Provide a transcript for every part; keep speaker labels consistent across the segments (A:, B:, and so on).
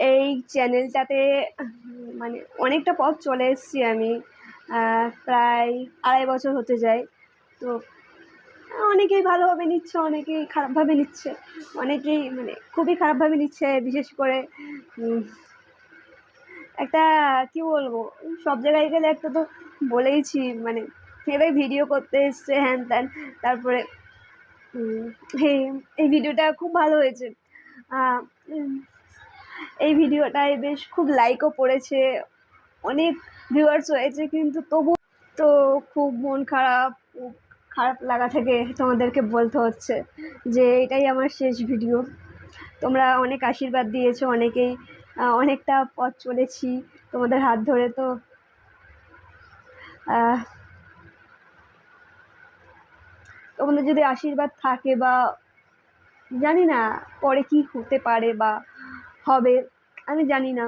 A: এই চ্যানেলটাতে মানে অনেকটা পথ চলে এসেছি আমি। প্রায় আড়াই বছর হতে যায়। তো অনেকেই ভালোভাবে নিচ্ছে, অনেকেই খারাপভাবে নিচ্ছে। অনেকেই মানে খুবই খারাপভাবে নিচ্ছে, বিশেষ করে একটা কী বলব, সব জায়গায় গেলে একটা তো বলেইছি মানে এরাই ভিডিও করতে এসছে, হ্যান ত্যান। তারপরে এই ভিডিওটা খুব ভালো হয়েছে। এই ভিডিওটায় বেশ খুব লাইকও পড়েছে, অনেক ভিউয়ার্স হয়েছে, কিন্তু তবু তো খুব মন খারাপ খারাপ লাগা থেকে তোমাদেরকে বলতে হচ্ছে যে এটাই আমার শেষ ভিডিও তোমরা অনেক আশীর্বাদ দিয়েছ, অনেকেই অনেকটা পথ চলেছি তোমাদের হাত ধরে তো তোমাদের যদি আশীর্বাদ থাকে বা জানি না পরে কী হতে পারে বা হবে, আমি জানি না।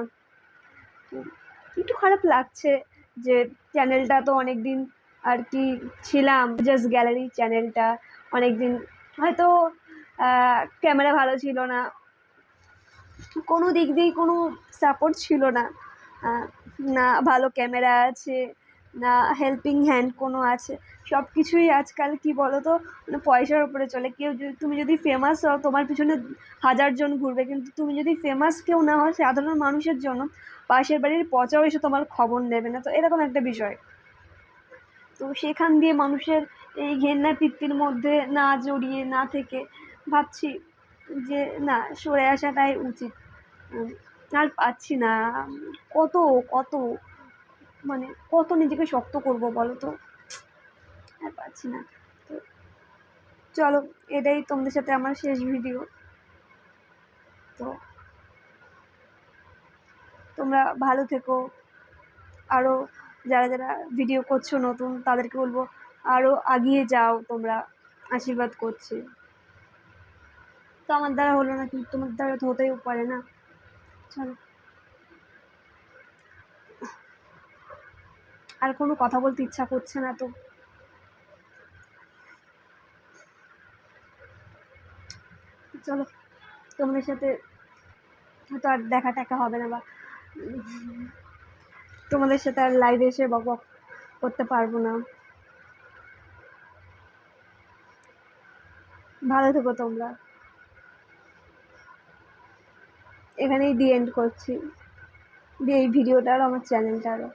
A: একটু খারাপ লাগছে যে চ্যানেলটা তো অনেক দিন আর কি ছিলাম জাস্ট গ্যালারি চ্যানেলটা অনেক দিন হয়তো ক্যামেরা ভালো ছিল না। কোনো দিক দিয়েই কোনো সাপোর্ট ছিল না। না, ভালো ক্যামেরা আছে। না হেল্পিং হ্যান্ড কোনো আছে। সব কিছুই আজকাল কী বলো তো মানে পয়সার ওপরে চলে। কেউ যদি, তুমি যদি ফেমাস হও, তোমার পিছনে হাজারজন ঘুরবে। কিন্তু তুমি যদি ফেমাস কেউ না হও, সাধারণ মানুষের জন্য পাশের বাড়ির পচাও এসে তোমার খবর নেবে না। তো এরকম একটা বিষয়। তো সেখান দিয়ে মানুষের এই ঘেন্না পিত্তির মধ্যে না জড়িয়ে, না থেকে ভাবছি যে, না, সরে আসাটাই উচিত। আর পাচ্ছি না। কত কত? মানে কত নিজেকে শক্ত করব বলো তো? আর পারছি না। তো চলো, এটাই তোমাদের সাথে আমার শেষ ভিডিও তো তোমরা ভালো থেকো। আরও যারা যারা ভিডিও করছ নতুন, তাদেরকে বলব আরও আগিয়ে যাও তোমরা। আশীর্বাদ করছে। তো আমার দ্বারা হলো না কিন্তু তোমার দ্বারা তো হতেও পারে না। চলো। আর কোনো কথা বলতে ইচ্ছা করছে না তো। চলো, তোমাদের সাথে হয়তো আর দেখা টাকা হবে না বা তোমাদের সাথে আর লাইভে এসে বক বক করতে পারব না। ভালো থেকো তোমরা। এখানেই দি এন্ড করছি। দিয়ে এই ভিডিওটা আর আমার চ্যানেলটা আরও